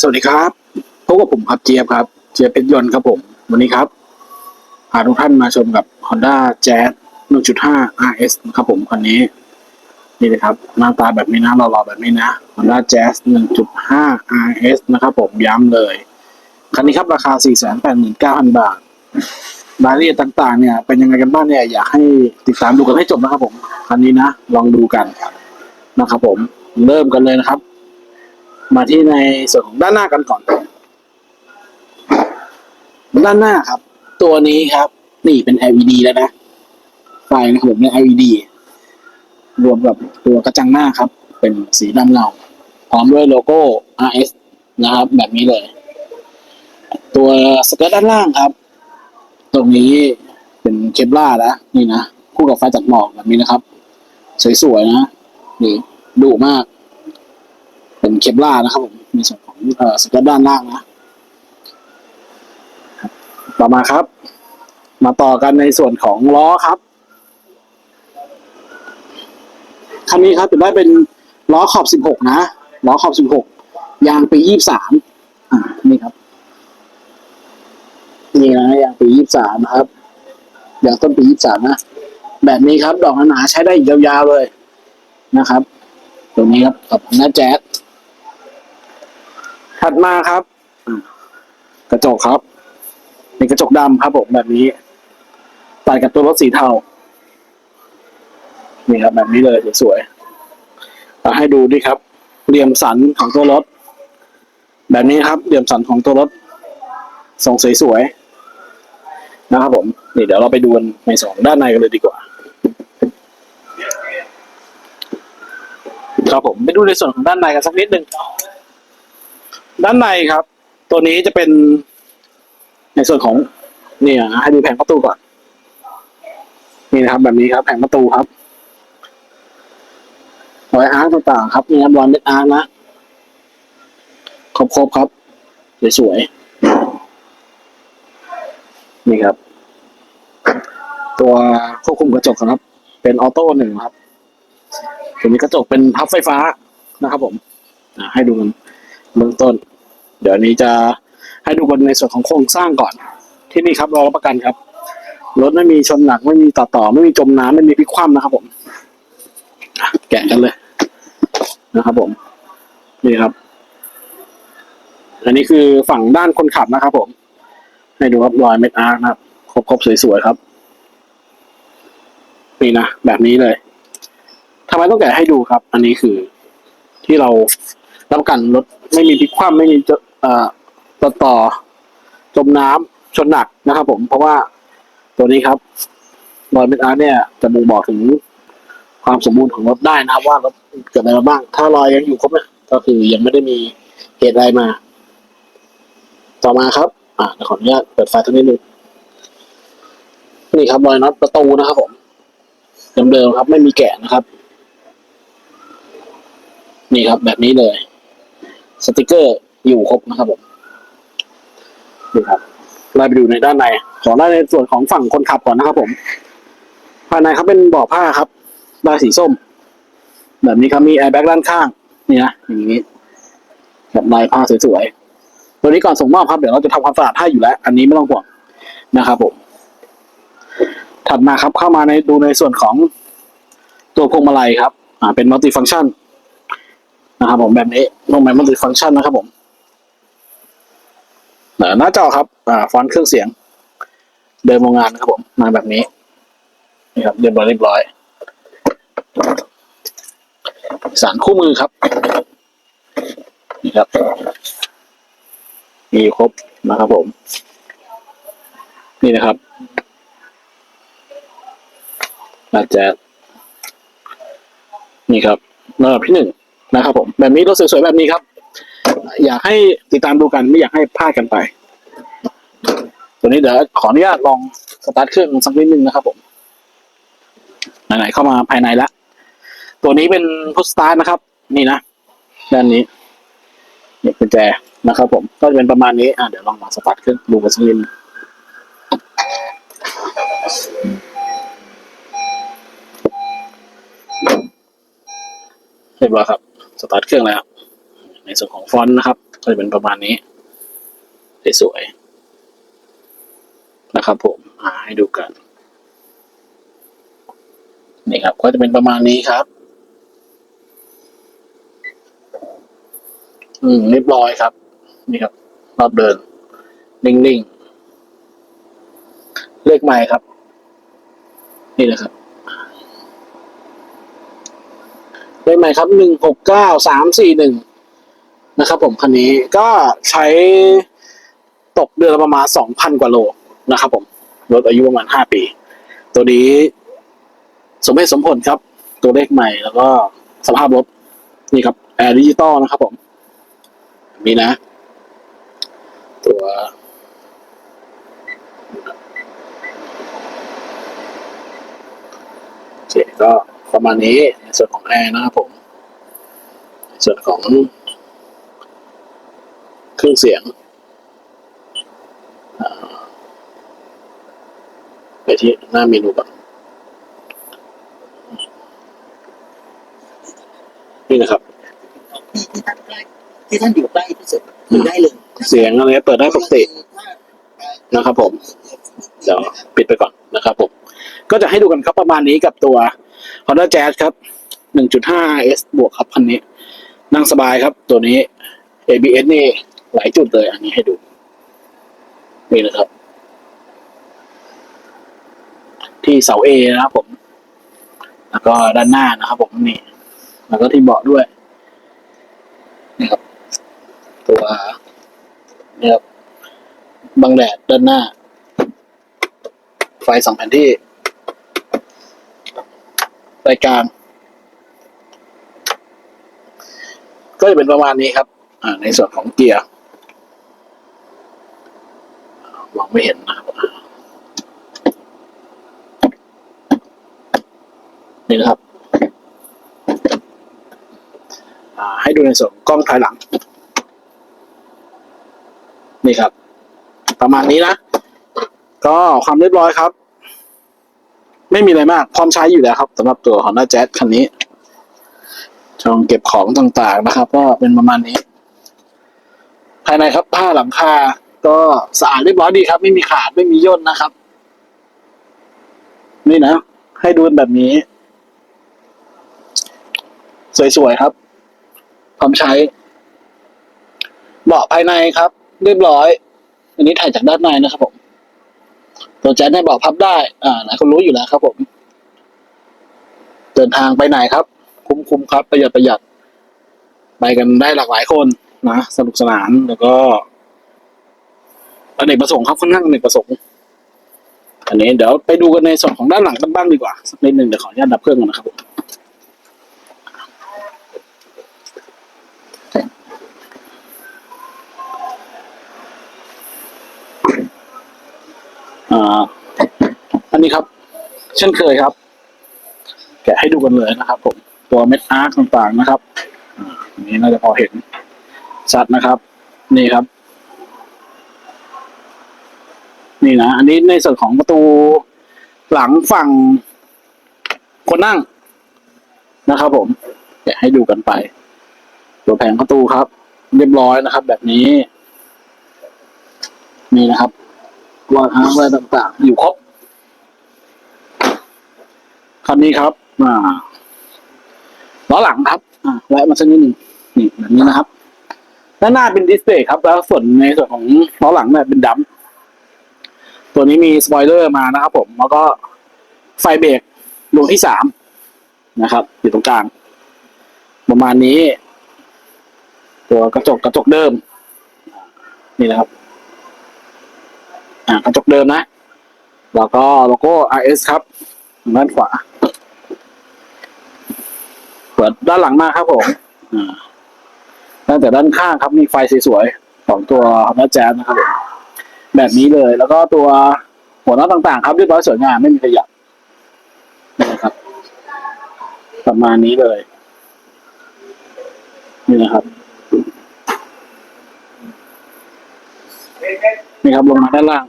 สวัสดีครับพบกับผมครับเจี๊ยบครับ เจี๊ยบเพชรยนต์ครับผม วันนี้ครับพาทุกท่านมาชมกับ Honda Jazz 1.5 RS นะครับผมคันนี้ นี่นะครับ หน้าตาแบบนี้นะหล่อๆแบบนี้นะ Honda Jazz 1.5 RS นะครับผมย้ำเลย คันนี้ครับราคา 489,000 บาทรายละเอียดต่างๆ เนี่ย เป็นยังไงกันบ้างเนี่ย อยากให้ติดตามดูกันให้จบนะครับผม คันนี้นะ ลองดูกันนะครับผม เริ่มกันเลยนะครับ มาที่ในส่วนของด้านหน้ากันก่อน ด้านหน้าครับ ตัวนี้ครับ นี่เป็น LED แล้วนะ ไฟนะครับผมเป็น LED รวมกับตัวกระจังหน้าครับ เป็นสีดำเงา พร้อมด้วยโลโก้ RS นะครับ แบบนี้เลย ตัวสเกิร์ตด้านล่างครับ ตรงนี้เป็นเคปล่านะนี่นะ คู่กับไฟตัดหมอกแบบนี้นะครับ สวยๆนะ นี่ดุมาก เป็นเคปล่านะครับผมในส่วนของเอ่อสเกิร์ตด้านล่างนะต่อมาครับ มาต่อกันในส่วนของล้อครับคันนี้ครับจะได้เป็นล้อขอบ16นะล้อขอบ16ยางปี23อ่านี่ครับนี่นะยางปี23นะครับยางต้นปี23นะแบบนี้ครับ ดอกหนาใช้ได้อีกยาวๆเลยนะครับตรงนี้ครับกับหน้าแจ๊ส ถัดมาครับ กระจกครับเป็นกระจกดำครับผมแบบนี้ตัดกับตัวรถสีเทานี่ครับแบบนี้เลยสวยๆเอาให้ดูดิครับ เหลี่ยมสันของตัวรถ แบบนี้ครับ เหลี่ยมสันของตัวรถทรงสวยๆนะครับผมนี่เดี๋ยวเราไปดูในสองด้านในกันเลยดีกว่า ครับผมไปดูในส่วนของด้านในกันสักนิดหนึ่ง ด้านในครับ ตัวนี้จะเป็นในส่วนของเนี่ยให้ดูแผงประตูก่อน นี่นะครับ แบบนี้ครับ แผงประตูครับรอยอาร์ตต่างๆครับนี่ครับรอยเม็ดอาร์ตนะครบๆครับสวยๆนี่ครับ ตัวควบคุมกระจกครับ เป็นออโต้หนึ่งครับตัวนี้กระจกเป็นพับไฟฟ้านะครับ ผมให้ดูกัน เบื้องต้น เดี๋ยวนี้จะให้ดูกันในส่วนของโครงสร้างก่อน ที่นี่ครับเรารับประกันครับ รถไม่มีชนหนักไม่มีต่อต่อ ไม่มีจมน้ำไม่มีพลิกคว่ำนะครับผม แกะกันเลยนะครับผม นี่ครับ อันนี้คือฝั่งด้านคนขับนะครับผม ให้ดูครับรอยเม็ดอาร์คนะครับ ครบๆสวยๆครับ นี่นะแบบนี้เลยทำไมต้องแกะให้ดูครับ อันนี้คือที่เรา รับประกันรถไม่มีพลิกคว่ำไม่มีเอ่อต่อต่อจมน้ำชนหนักนะครับ ผม เพราะว่าตัวนี้ครับรอยเม็ดอาร์เนี่ยจะบ่งบอกถึงความสมบูรณ์ของรถได้นะครับ ว่ารถเกิดอะไรมาบ้าง ถ้ารอยยังอยู่ครบเนี่ยก็คือยังไม่ได้มีเหตุอะไรมา ต่อมาครับ อ่าขออนุญาตเปิดไฟตรงนี้ดูนี่ครับรอยน็อตประตูนะครับ ผมเดิมๆครับ ไม่มีแกะนะครับ นี่ครับแบบนี้เลย สติกเกอร์อยู่ครบนะครับผมนี่ครับเราไปดูในด้านในขอได้ในส่วนของฝั่งคนขับก่อนนะครับ ผม ภายในครับเป็นเบาะผ้าครับลายสีส้ม แบบนี้ครับมีแอร์แบ็กด้านข้างนี่นะอย่างนี้แบบลายผ้าสวยๆตัวนี้ก่อนส่งมอบครับเดี๋ยวเราจะทำความสะอาดให้อยู่แล้ว อันนี้ไม่ต้องห่วงนะครับผม ถัดมาครับเข้ามาในดูในส่วนของตัวพวงมาลัยครับ อ่าเป็นมัลติฟัง c t ชัน นะครับผมแบบนี้ลงไปมัลติฟังชันนะครับผมหน้าจอครับ อ่า ฟอนต์เครื่องเสียง เดิมโรงงานนะครับผม มาแบบนี้นี่ครับเรียบร้อยเรียบร้อย สารคู่มือครับ นี่ครับ มีครบนะครับผม นี่นะครับอาจจะนี่ครับระดับที่หนึ่ง นะครับผมแบบนี้รถสวยๆแบบนี้ครับ อยากให้ติดตามดูกันไม่อยากให้พลาดกันไป ตัวนี้เดี๋ยวขออนุญาตลองสตาร์ทเครื่องสักนิดนึงนะครับผมไหนๆเข้ามาภายในแล้วตัวนี้เป็นพุทสตาร์ทนะครับ นี่นะด้านนี้เนี่ยกุญแจนะครับ ผมก็จะเป็นประมาณนี้อะเดี๋ยวลองมาสตาร์ทเครื่องดูกันสักนิดนึงเรียบร้อยครับ สตาร์ทเครื่องแล้ว ในส่วนของฟอนต์นะครับ ก็จะเป็นประมาณนี้สวยๆนะครับ ผมอ่าให้ดูกัน นี่ครับ ก็จะเป็นประมาณนี้ครับ อืมเรียบร้อยครับ นี่ครับ รอบเดิน นิ่งๆ เลขไม้ครับ นี่นะครับ เลขไหมครับหนึ่งหกเก้าสามสี่หนึ่งนะครับผมคันนี้ก็ใช้ตกเดือนละประมาณสองพันกว่าโลนะครับผมรถอายุประมาณห้าปี ตัวนี้ สมเหตุสมผลครับ ตัวเลขใหม่แล้วก็สภาพรถนี่ครับแอร์ดิจิตอลนะครับผมมีนะ ตัวโอเคก็ ประมาณนี้ในส่วนของแอร์นะครับผมในส่วนของเครื่องเสียงอ่าไปที่หน้าเมนูก่อนนี่นะครับที่ท่านใกล้ที่ท่านอยู่ใกล้ที่สุดอยู่ได้เลย เสียงอะไรเปิดได้ปกตินะครับผม เดี๋ยวปิดไปก่อนนะครับผม ก็จะให้ดูกันครับประมาณนี้กับตัว Honda Jazz ครับ 1.5 S บวกครับคันนี้ นั่งสบายครับตัวนี้ ABS นี่หลายจุดเลยอันนี้ให้ดู นี่นะครับ ที่เสา A นะครับผม แล้วก็ด้านหน้านะครับผมนี่ แล้วก็ที่เบาะด้วยนี่ครับ ตัวนี่ครับบังแดดด้านหน้า ไฟสองแผ่นที่ ไฟกลางก็จะเป็นประมาณนี้ครับ อ่า ในส่วนของเกียร์มองไม่เห็นนะครับนี่นะครับ ให้ดูในส่วนกล้องถอยหลัง นี่ครับ ประมาณนี้นะ ก็ความเรียบร้อยครับ ไม่มีอะไรมาก พร้อมใช้อยู่แล้วครับสำหรับตัว Honda Jazz คันนี้ ช่องเก็บของต่างๆนะครับ ก็เป็นประมาณนี้ ภายในครับผ้าหลังคา ก็สะอาดเรียบร้อยดีครับ ไม่มีขาดไม่มีย่นนะครับ นี่นะ ให้ดูแบบนี้ สวยๆครับ พร้อมใช้เบาะภายในครับ เรียบร้อย อันนี้ถ่ายจากด้านในนะครับผม ตัวแจ๊สให้บอกพับได้ อ่าหลายคนรู้อยู่แล้วครับผม เดินทางไปไหนครับ คุ้มคุมครับ ประหยัดประหยัด ไปกันได้หลากหลายคนนะสนุกสนานแล้วก็อเนกประสงค์ครับค่อนข้างอเนกประสงค์อันนี้เดี๋ยวไปดูกันในส่วนของด้านหลังกันบ้างดีกว่าสักนิดหนึ่งเดี๋ยวขออนุญาตดับเครื่องก่อนนะครับผม อ่า อั นี่ครับ เช่นเคยครับ แกะให้ดูกันเลยนะครับ ผมตัวเม็ดอาร์คต่างๆนะครับอันนี้น่าจะพอเห็นชัดนะครับ นี่ครับ นี่นะอันนี้ในส่วนของประตูหลังฝั่งคนนั่งนะครับ ผมแกะให้ดูกันไป ตัวแผงประตูครับ เรียบร้อยนะครับ แบบนี้ นี่นะครับวางอาร์คอะไรต่างๆ อยู่ครบ คันนี้ครับ อ่าล้อหลังครับ อ่าแวะมาสักนิดหนึ่งนี่แบบนี้นะครับด้านหน้าเป็นดิสเพย์ครับ แล้วส่วนในส่วนของล้อหลังเนี่ยเป็นดัมตัวนี้มีสปอยเลอร์มานะครับผม แล้วก็ไฟเบรกดวงที่สามนะครับ อยู่ตรงกลาง ประมาณนี้ ตัวกระจกกระจกเดิม นี่นะครับ อ่ากระจกเดิมนะ แล้วก็โลโก้ RS ครับด้านขวา เปิดด้านหลังมาครับผมอ่าตั้งแต่ด้านข้างครับมีไฟสวยๆของตัว Honda Jazz นะครับผมแบบนี้เลย แล้วก็ตัวหัวน็อตต่างๆ ครับเรียบร้อยสวยงามไม่มีขยับนี่นะครับ ประมาณนี้เลย นี่นะครับนี่ครับลงมาด้านล่าง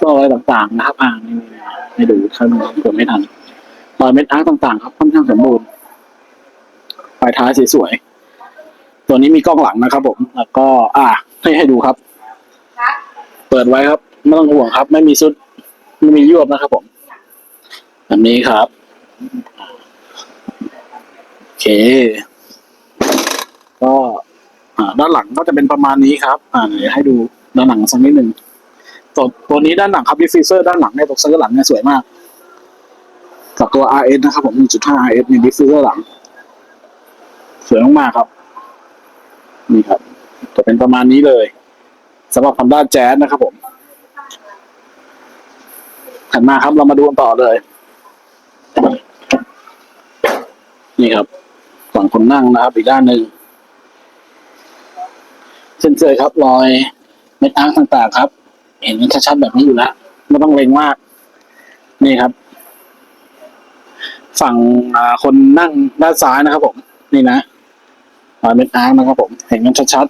ก็อะไรต่างๆนะครับอ่านี่ๆให้ดูข้างนอกเผื่อไม่ทัน รอยเม็ดอาร์คต่างๆ ครับค่อนข้างสมบูรณ์ปลายท้ายสวยๆตัวนี้มีกล้องหลังนะครับผม แล้วก็ อ่า ให้ให้ดูครับ เปิดไว้ครับ ไม่ต้องห่วงครับ ไม่มีซุด ไม่มียวบนะครับผมแบบนี้ครับ โอเค ก็อ่าด้านหลังก็จะเป็นประมาณนี้ครับ อ่าเดี๋ยวให้ดูด้านหลังสักนิดหนึ่งตัวตัวนี้ด้านหลังครับดิฟฟิเซอร์ด้านหลังเนี่ยตัวเซอร์หลังเนี่ยสวยมาก กับตัว RS นะครับผม 1.5 RS มีดิฟฟิวเซอร์หลัง สวยมากๆครับ นี่ครับ จะเป็นประมาณนี้เลยสำหรับ Honda Jazz นะครับผมถัดมาครับเรามาดูกันต่อเลย นี่ครับฝั่งคนนั่งนะครับอีกด้านหนึ่งเช่นเคยครับรอยเม็ดอ้างต่างๆครับ เห็นกันชัดๆแบบนี้อยู่แล้วไม่ต้องเล็งมาก นี่ครับ ฝั่งคนนั่งด้านซ้ายนะครับ ผม นี่นะรอยเม็ดอ้างนะครับ ผม เห็นกันชัด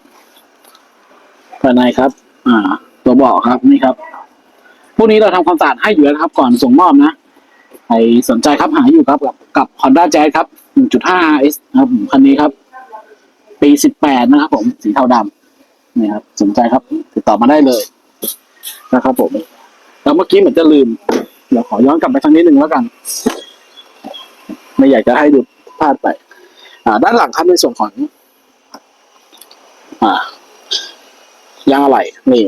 ๆภายในครับ อ่า ตัวเบาะครับนี่ครับ พวกนี้เราทำความสะอาดให้อยู่แล้วครับ ก่อนส่งมอบนะใครสนใจครับหาอยู่ครับกับกับ Honda Jazz ครับ 1.5S นะครับคันนี้ครับ ปี 18 นะครับ ผม สีเทาดำนี่ครับ สนใจครับ ติดต่อมาได้เลยนะครับผมแล้วเมื่อกี้เหมือนจะลืม เดี๋ยวขอย้อนกลับไปทางนี้หนึ่งแล้วกัน ไม่อยากจะให้ดูพลาดไป อ่า ด้านหลังครับในส่วนของ อ่ายางอะไหล่นี่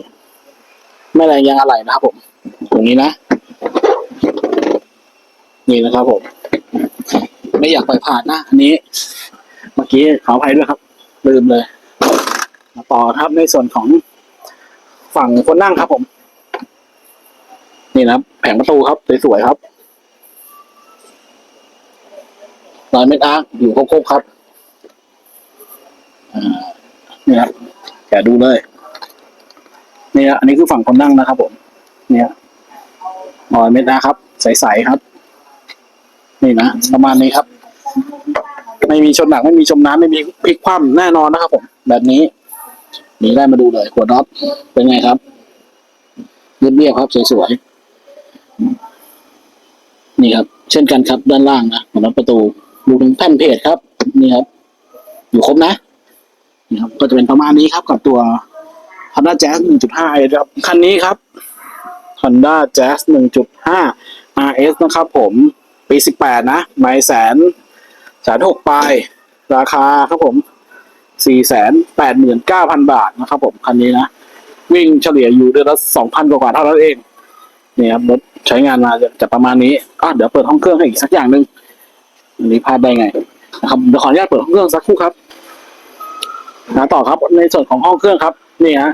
แม่แรงยางอะไหล่นะครับผม ตรงนี้นะ นี่นะครับผม ไม่อยากปล่อยผ่านนะ อันนี้ เมื่อกี้ขออภัยด้วยครับ ลืมเลยมาต่อครับในส่วนของฝั่งคนนั่งครับผม นี่นะแผงประตูครับสวยๆครับ รอยเม็ดอาร์คอยู่ครบๆครับอ่านี่ครับแกดูเลยนี่อันนี้คือฝั่งคนนั่งนะครับผมเนี่ยรอยเม็ดอาร์ครับ ใสๆครับ นี่นะประมาณนี้ครับ ไม่มีชนหนักไม่มีชมน้ำไม่มีพลิกคว่ำแน่นอนนะครับผม แบบนี้นี่ได้มาดูเลยหัวน็อตเป็นไงครับเรียบๆครับสวยๆนี่ครับ เช่นกันครับด้านล่างนะหัวน็อตประตู ดูถึงแผ่นเพจครับ นี่ครับ อยู่ครบนะนี่ครับ ก็จะเป็นประมาณนี้ครับ กับตัว Honda Jazz 1.5ครับ คันนี้ครับ Honda Jazz 1.5 RS นะครับผม ปี 18 นะไม่แสนแสนหกปลาย ราคาครับผมสี่แสนแปดหมื่นเก้าพันบาทนะครับผม คันนี้นะ วิ่งเฉลี่ยอยู่เดือนละสองพันกว่าเท่านั้นเองนี่ครับรถใช้งานมาจะจะประมาณนี้อะเดี๋ยวเปิดห้องเครื่องให้อีกสักอย่างหนึ่ง อันนี้พลาดได้ไงนะครับเดี๋ยวขออนุญาตเปิดห้องเครื่องสักครู่ครับนะต่อครับในส่วนของห้องเครื่องครับนี่ฮะ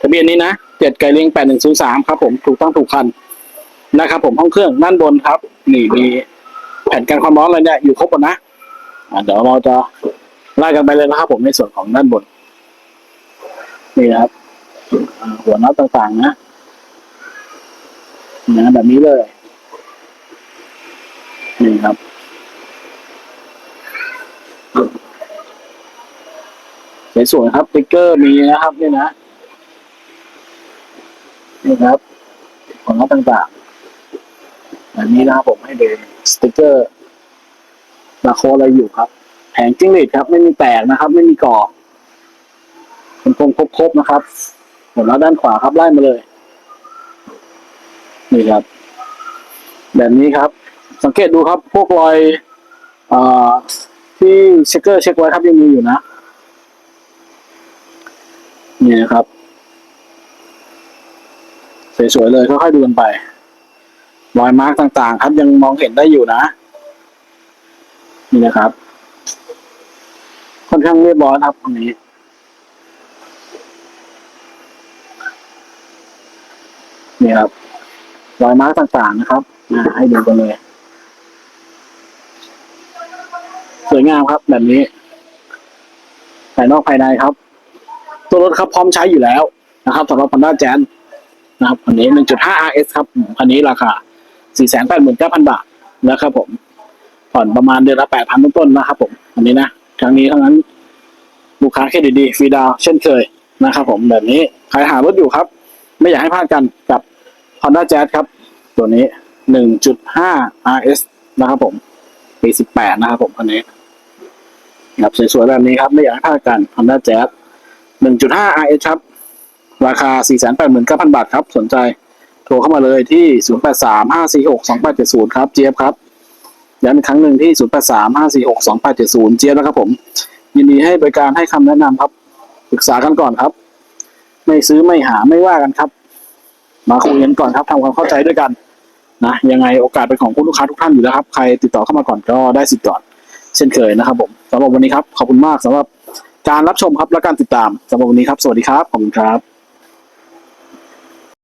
ทะเบียนนี้นะเจ็ดไก่เลียงแปดหนึ่งศูนย์สามครับ ผมถูกต้องถูกคันนะครับ ผมห้องเครื่องด้านบนครับ นี่มีแผ่นกันความร้อนอะไรเนี่ยอยู่ครบหมดนะอะเดี๋ยวเราจะไล่กันไปเลยนะครับ ผมในส่วนของด้านบน นี่นะครับ หัวน็อตต่างๆนะนะแบบนี้เลย นี่ครับ สวยๆครับสติ๊กเกอร์มีนะครับนี่นะนี่ครับหัวน็อตต่างๆอันนี้นะครับผมให้ดูสติกเกอร์บาโคอะไรอยู่ครับ แผงจิ้งหรีดครับ ไม่มีแตกนะครับ ไม่มีก่อเป็นคงครบๆนะครับหมดแล้วด้านขวาครับไล่มาเลย นี่ครับ แบบนี้ครับ สังเกตดูครับ พวกรอยอที่เช็คเกอร์เช็คไว้ครับยังมีอยู่นะ นี่นะครับสวยๆเลยค่อยๆดูกันไป รอยมาร์กต่างๆ ครับยังมองเห็นได้อยู่นะ นี่นะครับ ค่อนข้างเรียบร้อยครับอันนี้ นี่ครับ รอยมาร์กต่างๆนะครับมาให้ดูกันเลย สวยงามครับแบบนี้ภายนอกภายในครับ ตัวรถครับพร้อมใช้อยู่แล้วนะครับสำหรับ Honda Jazz นะครับคันนี้ 1.5 RS ครับคันนี้ราคา 489,000 บาทนะครับผมผ่อนประมาณเดือนละ 8,000 ต้นๆนะครับผมอันนี้นะครั้งนี้ทั้งนั้นลูกค้าเครดิตดีฟรีดาวเช่นเคยนะครับผมแบบนี้ใครหารถอยู่ครับ ไม่อยากให้พลาดกันกับ Honda Jazz ครับ ตัวนี้ 1.5 RS นะครับผมปี18 นะครับผมคันนี้ครับสวยๆแบบนี้ครับ ไม่อยากให้พลาดกัน Honda Jazz 1.5 RS ครับ ราคา 489,000 บาทครับ สนใจโทรเข้ามาเลยที่ 0835462870 ครับ เจี๊ยบครับย้ำอีกครั้งหนึ่งที่ 0835462870 เจี๊ยบนะครับผม ยินดีให้บริการให้คำแนะนำครับปรึกษากันก่อนครับ ไม่ซื้อไม่หาไม่ว่ากันครับ มาคุยกันก่อนครับทำความเข้าใจด้วยกันนะยังไงโอกาสเป็นของผู้ลูกค้าทุกท่านอยู่แล้วครับ ใครติดต่อเข้ามาก่อนก็ได้สิทธิ์ก่อน เช่นเคยนะครับผมสำหรับวันนี้ครับ ขอบคุณมากสำหรับ การรับชมครับและการติดตามสำหรับวันนี้ครับ สวัสดีครับ ขอบคุณครับ